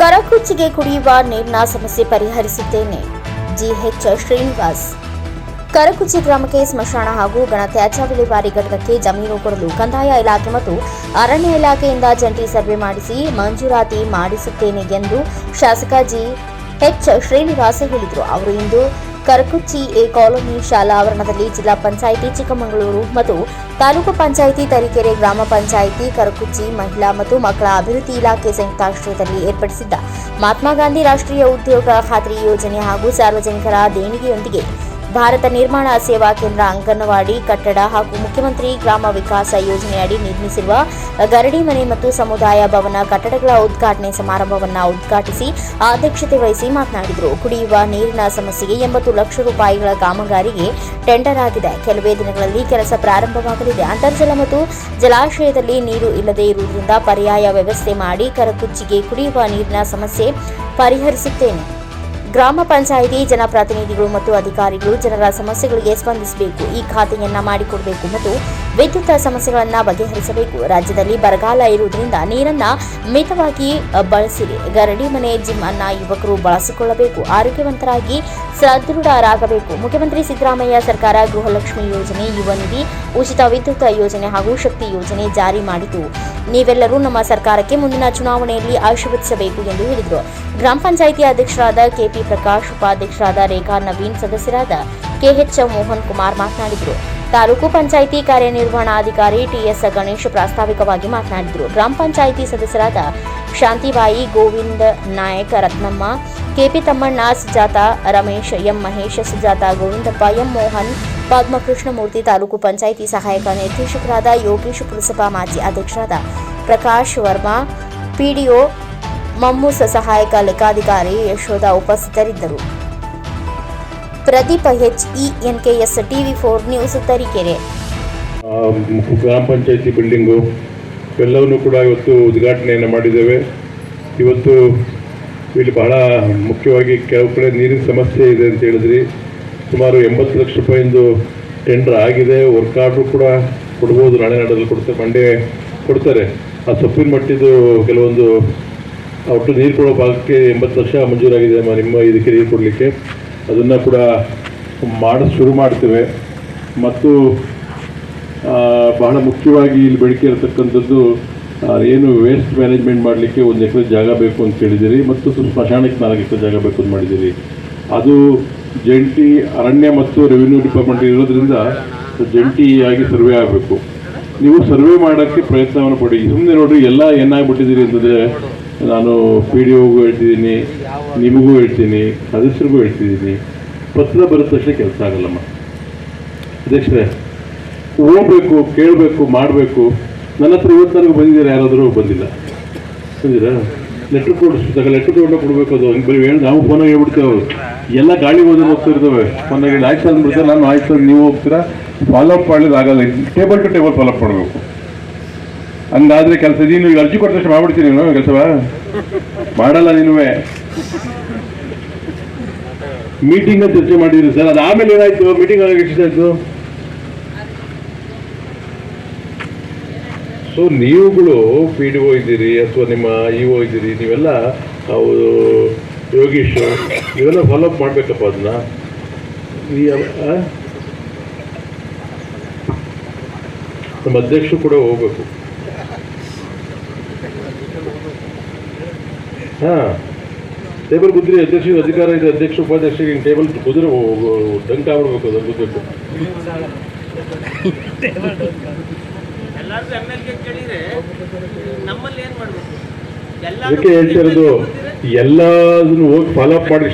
ಕರಕುಚ್ಚಿಗೆ ಕುಡಿಯುವ ನೀರಿನ ಸಮಸ್ಯೆ ಪರಿಹರಿಸುತ್ತೇನೆ. ಜಿಎಚ್ ಶ್ರೀನಿವಾಸ್. ಕರಕುಚ್ಚಿ ಗ್ರಾಮಕ್ಕೆ ಸ್ಮಶಾನ ಹಾಗೂ ತ್ಯಾಜ್ಯ ವಿಲೇವಾರಿ ಘಟಕಕ್ಕೆ ಜಮೀನು ಕೊಡಲು ಕಂದಾಯ ಇಲಾಖೆ ಮತ್ತು ಅರಣ್ಯ ಇಲಾಖೆಯಿಂದ ಜಂಟಿ ಸರ್ವೆ ಮಾಡಿಸಿ ಮಂಜೂರಾತಿ ಮಾಡಿಸುತ್ತೇನೆ ಎಂದು ಶಾಸಕ ಜಿ ಎಚ್ ಶ್ರೀನಿವಾಸ್ ಹೇಳಿದರು. ಅವರು ಇಂದು ಕರಕುಚ್ಚಿ ಎ ಕಾಲೋನಿ ಶಾಲಾ ಆವರಣದಲ್ಲಿ ಜಿಲ್ಲಾ ಪಂಚಾಯಿತಿ ಚಿಕ್ಕಮಗಳೂರು ಮತ್ತು ತಾಲೂಕು ಪಂಚಾಯಿತಿ ತರೀಕೆರೆ ಗ್ರಾಮ ಪಂಚಾಯಿತಿ ಕರಕುಚ್ಚಿ ಮಹಿಳಾ ಮತ್ತು ಮಕ್ಕಳ ಅಭಿವೃದ್ಧಿ ಇಲಾಖೆ ಸಂಯುಕ್ತಾಶ್ರಯದಲ್ಲಿ ಏರ್ಪಡಿಸಿದ್ದ ಮಹಾತ್ಮ ಗಾಂಧಿ ರಾಷ್ಟ್ರೀಯ ಉದ್ಯೋಗ ಖಾತ್ರಿ ಯೋಜನೆ ಹಾಗೂ ಸಾರ್ವಜನಿಕರ ದೇಣಿಗೆಯೊಂದಿಗೆ ಭಾರತ ನಿರ್ಮಾಣ ಸೇವಾ ಕೇಂದ್ರ ಅಂಗನವಾಡಿ, ಕಟ್ಟಡ ಹಾಗೂ ಮುಖ್ಯಮಂತ್ರಿ ಗ್ರಾಮ ವಿಕಾಸ ಯೋಜನೆಯಡಿ ನಿರ್ಮಿಸಿರುವ ಗರಡಿ ಮನೆ ಮತ್ತು ಸಮುದಾಯ ಭವನ ಕಟ್ಟಡಗಳ ಉದ್ಘಾಟನೆ ಸಮಾರಂಭವನ್ನು ಉದ್ಘಾಟಿಸಿ ಅಧ್ಯಕ್ಷತೆ ವಹಿಸಿ ಮಾತನಾಡಿದರು. ಕುಡಿಯುವ ನೀರಿನ ಸಮಸ್ಯೆಗೆ ಎಂಬತ್ತು ಲಕ್ಷ ರೂಪಾಯಿಗಳ ಕಾಮಗಾರಿಗೆ ಟೆಂಡರ್ ಆಗಿದೆ. ಕೆಲವೇ ದಿನಗಳಲ್ಲಿ ಕೆಲಸ ಪ್ರಾರಂಭವಾಗಲಿದೆ. ಅಂತರ್ಜಲ ಮತ್ತು ಜಲಾಶಯದಲ್ಲಿ ನೀರು ಇಲ್ಲದೇ ಇರುವುದರಿಂದ ಪರ್ಯಾಯ ವ್ಯವಸ್ಥೆ ಮಾಡಿ ಕರಕುಚ್ಚಿಗೆ ಕುಡಿಯುವ ನೀರಿನ ಸಮಸ್ಯೆ ಪರಿಹರಿಸುತ್ತೇನೆ. ಗ್ರಾಮ ಪಂಚಾಯಿತಿ ಜನಪ್ರತಿನಿಧಿಗಳು ಮತ್ತು ಅಧಿಕಾರಿಗಳು ಜನರ ಸಮಸ್ಯೆಗಳಿಗೆ ಸ್ಪಂದಿಸಬೇಕು. ಈ ಖಾತೆಯನ್ನ ಮಾಡಿಕೊಡಬೇಕು ಮತ್ತು ವಿದ್ಯುತ್ ಸಮಸ್ಯೆಗಳನ್ನ ಬಗೆಹರಿಸಬೇಕು. ರಾಜ್ಯದಲ್ಲಿ ಬರಗಾಲ ಇರುವುದರಿಂದ ನೀರನ್ನ ಮಿತವಾಗಿ ಬಳಸಿರಿ. ಗರಡಿ ಮನೆ, ಜಿಮ್ ಅನ್ನ ಯುವಕರು ಬಳಸಿಕೊಳ್ಳಬೇಕು. ಆರೋಗ್ಯವಂತರಾಗಿ ಸದೃಢರಾಗಬೇಕು. ಮುಖ್ಯಮಂತ್ರಿ ಸಿದ್ದರಾಮಯ್ಯ ಸರ್ಕಾರ ಗೃಹಲಕ್ಷ್ಮಿ ಯೋಜನೆ, ಯುವ ನಿಧಿ, ಉಚಿತ ವಿದ್ಯುತ್ ಯೋಜನೆ ಹಾಗೂ ಶಕ್ತಿ ಯೋಜನೆ ಜಾರಿ ಮಾಡಿತು. ನೀವೆಲ್ಲರೂ ನಮ್ಮ ಸರ್ಕಾರಕ್ಕೆ ಮುಂದಿನ ಚುನಾವಣೆಯಲ್ಲಿ ಆಶೀರ್ವದಿಸಬೇಕು ಎಂದು ಹೇಳಿದರು. ಗ್ರಾಮ ಪಂಚಾಯಿತಿ ಅಧ್ಯಕ್ಷರಾದ ಕೆಪಿ ಪ್ರಕಾಶ್, ಉಪಾಧ್ಯಕ್ಷರಾದ ರೇಖಾ, ನವೀನ್ ಸದಸ್ಯರಾದ ಕೆಎಚ್ ಮೋಹನ್ ಕುಮಾರ್ ಮಾತನಾಡಿದರು. ತಾಲೂಕು ಪಂಚಾಯಿತಿ ಕಾರ್ಯನಿರ್ವಹಣಾಧಿಕಾರಿ ಟಿಎಸ್ ಗಣೇಶ್ ಪ್ರಾಸ್ತಾವಿಕವಾಗಿ ಮಾತನಾಡಿದರು. ಗ್ರಾಮ ಪಂಚಾಯಿತಿ ಸದಸ್ಯರಾದ Shantibai, Govinda Nayak, Ratnamma, KP Thammanna Sujatha, Ramesh, M Mahesh, Sujatha, Govindappa, M Mohan Padmakrishnamurthy taluk panchayat ಸಹಾಯಕ ನಿರ್ದೇಶಕರಾದ ಯೋಗೇಶ್ ಪುರಸಭಾ ಮಾಜಿ ಅಧ್ಯಕ್ಷರಾದ ಪ್ರಕಾಶ್ ವರ್ಮಾ, ಪಿಡಿಒ ಮಮ್ಮೂಸ ಸಹಾಯಕ ಲೆಕ್ಕಾಧಿಕಾರಿ ಯಶೋಧ ಉಪಸ್ಥಿತರಿದ್ದರು. Pradeep H E N K S TV four news Tarikere. ಗ್ರಾಮ ಪಂಚಾಯಿತಿ ಬಿಲ್ಡಿಂಗು ಎಲ್ಲವನ್ನೂ ಕೂಡ ಇವತ್ತು ಉದ್ಘಾಟನೆಯನ್ನು ಮಾಡಿದ್ದೇವೆ. ಇವತ್ತು ಇಲ್ಲಿ ಬಹಳ ಮುಖ್ಯವಾಗಿ ಕೆಲವು ಕಡೆ ನೀರಿನ ಸಮಸ್ಯೆ ಇದೆ ಅಂತ ಹೇಳಿದ್ರಿ. ಸುಮಾರು ಎಂಬತ್ತು ಲಕ್ಷ ರೂಪಾಯಿಂದು ಟೆಂಡರ್ ಆಗಿದೆ. ವರ್ಕ್ ಆರ್ಡ್ರು ಕೂಡ ಕೊಡ್ಬೋದು. ನಾಳೆ ನಾಡಲ್ಲಿ ಕೊಡ್ತಾರೆ ಮಂಡೆ ಕೊಡ್ತಾರೆ. ಆ ಸೊಪ್ಪಿನ ಮಟ್ಟಿದ್ದು ಕೆಲವೊಂದು ಒಟ್ಟು ನೀರು ಕೊಡೋ ಭಾಗಕ್ಕೆ ಎಂಬತ್ತು ಲಕ್ಷ ಮಂಜೂರಾಗಿದೆ. ನಿಮ್ಮ ಇದಕ್ಕೆ ನೀರು ಕೊಡಲಿಕ್ಕೆ. ಅದನ್ನು ಕೂಡ ಮಾಡಿ ಶುರು ಮಾಡ್ತೇವೆ. ಮತ್ತು ಬಹಳ ಮುಖ್ಯವಾಗಿ ಇಲ್ಲಿ ಬೇಡಿಕೆ ಇರತಕ್ಕಂಥದ್ದು ಏನು ವೇಸ್ಟ್ ಮ್ಯಾನೇಜ್ಮೆಂಟ್ ಮಾಡಲಿಕ್ಕೆ ಒಂದು ಎಕರೆ ಜಾಗ ಬೇಕು ಅಂತ ಹೇಳಿದ್ದೀರಿ. ಮತ್ತು ಸ್ಮಶಾನಕ್ಕೆ ನಾಲ್ಕು ಎಕರೆ ಜಾಗ ಬೇಕು ಅಂತ ಮಾಡಿದ್ದೀರಿ. ಅದು ಜಂಟಿ ಅರಣ್ಯ ಮತ್ತು ರೆವಿನ್ಯೂ ಡಿಪಾರ್ಟ್ಮೆಂಟ್ ಇರೋದ್ರಿಂದ ಜಂಟಿಯಾಗಿ ಸರ್ವೆ ಆಗಬೇಕು. ನೀವು ಸರ್ವೆ ಮಾಡೋಕ್ಕೆ ಪ್ರಯತ್ನವನ್ನು ಪಡಿ. ಸುಮ್ಮನೆ ನೋಡ್ರಿ, ಎಲ್ಲ ಏನಾಗ್ಬಿಟ್ಟಿದ್ದೀರಿ ಅಂತಂದರೆ ನಾನು ಪಿ ಡಿ ಒಗೂ ಹೇಳ್ತಿದ್ದೀನಿ, ನಿಮಗೂ ಹೇಳ್ತೀನಿ, ಸದಸ್ಯರಿಗೂ ಹೇಳ್ತಿದ್ದೀನಿ. ಪತ್ರ ಬರೋ ತಕ್ಷಣ ಕೆಲಸ ಆಗಲ್ಲಮ್ಮ. ಅಧ್ಯಕ್ಷರೇ, ಹೋಗ್ಬೇಕು, ಕೇಳಬೇಕು, ಮಾಡಬೇಕು. ನನ್ನ ಹತ್ರ ಇವತ್ತು ನನಗೆ ಬಂದಿದ್ದಾರೆ, ಯಾರಾದರೂ ಬಂದಿಲ್ಲ. ಬಂದಿರಾ? ಲೆಟ್ರ್ ಕೊಡಿಸ್ಬೇಕು ಲೆಟ್ರ್ ತೊಗೊಂಡೋಗಿ ಕೊಡಬೇಕು ಅದು. ಬರೀ ಹೇಳಿ ನಾವು ಫೋನಾಗಿ ಹೇಳ್ಬಿಡ್ತೇವೆ ಅವರು. ಎಲ್ಲ ಗಾಳಿ ಹೋದ್ರೆ ಹೋಗ್ತಿರ್ತವೆ ಒಂದಾಗ ಆಯ್ತು ಅಂದ್ಬಿಡ್ತಾರೆ ನಾನು ಆಯ್ತು ನೀವು ಹೋಗ್ತೀರಾ? ಫಾಲೋ ಅಪ್ ಆಗಲ್ಲ. Table to table follow up ಮಾಡಬೇಕು. ಹಂಗಾದ್ರೆ ಕೆಲಸ, ನೀನು ಈಗ ಅರ್ಜಿ ಕೊಟ್ಟ ಮಾಡ್ಬಿಡ್ತೀನಿ ನೀನು ಕೆಲಸವ ಮಾಡಲ್ಲ ನೀನುವೆ. ಮೀಟಿಂಗ್ ಚರ್ಚೆ ಮಾಡಿದ್ರಿ ಸರ್. ಅದು ಆಮೇಲೆ ಏನಾಯ್ತು? ಮೀಟಿಂಗ್ ಎಷ್ಟಾಯ್ತು ಸೊ ನೀವುಗಳು ಪಿ ಡಿ ಒ ಇದ್ದೀರಿ ಅಥವಾ ನಿಮ್ಮ ಇ ಒ ಇದ್ದೀರಿ, ನೀವೆಲ್ಲ, ಅವರು ಯೋಗೀಶ್, ಇವೆಲ್ಲ ಫಾಲೋ ಅಪ್ ಮಾಡಬೇಕಪ್ಪ ಅದನ್ನ. ಈ? ನಮ್ಮ ಅಧ್ಯಕ್ಷರು ಕೂಡ ಹೋಗ್ಬೇಕು. ಹಾಂ. ಟೇಬಲ್ ಕುದ್ರಿ ಅಧ್ಯಕ್ಷರಿಗೆ ಅಧಿಕಾರ ಇದೆ ಅಧ್ಯಕ್ಷ ಉಪಾಧ್ಯಕ್ಷರಿಗೆ ಟೇಬಲ್ ಕುದುರೆ ಡಂಕ ಆಗ್ಬಿಡ್ಬೇಕು ಅದನ್ನು ಕೇಳಿದ್ರೆ ನಮ್ಮಲ್ಲಿ ಏನು ಮಾಡ್ಬೇಕು? ಅದಕ್ಕೆ ಹೇಳ್ತಿರೋದು ಎಲ್ಲದನ್ನು ಹೋಗಿ ಫಾಲೋಅಪ್ ಮಾಡಿ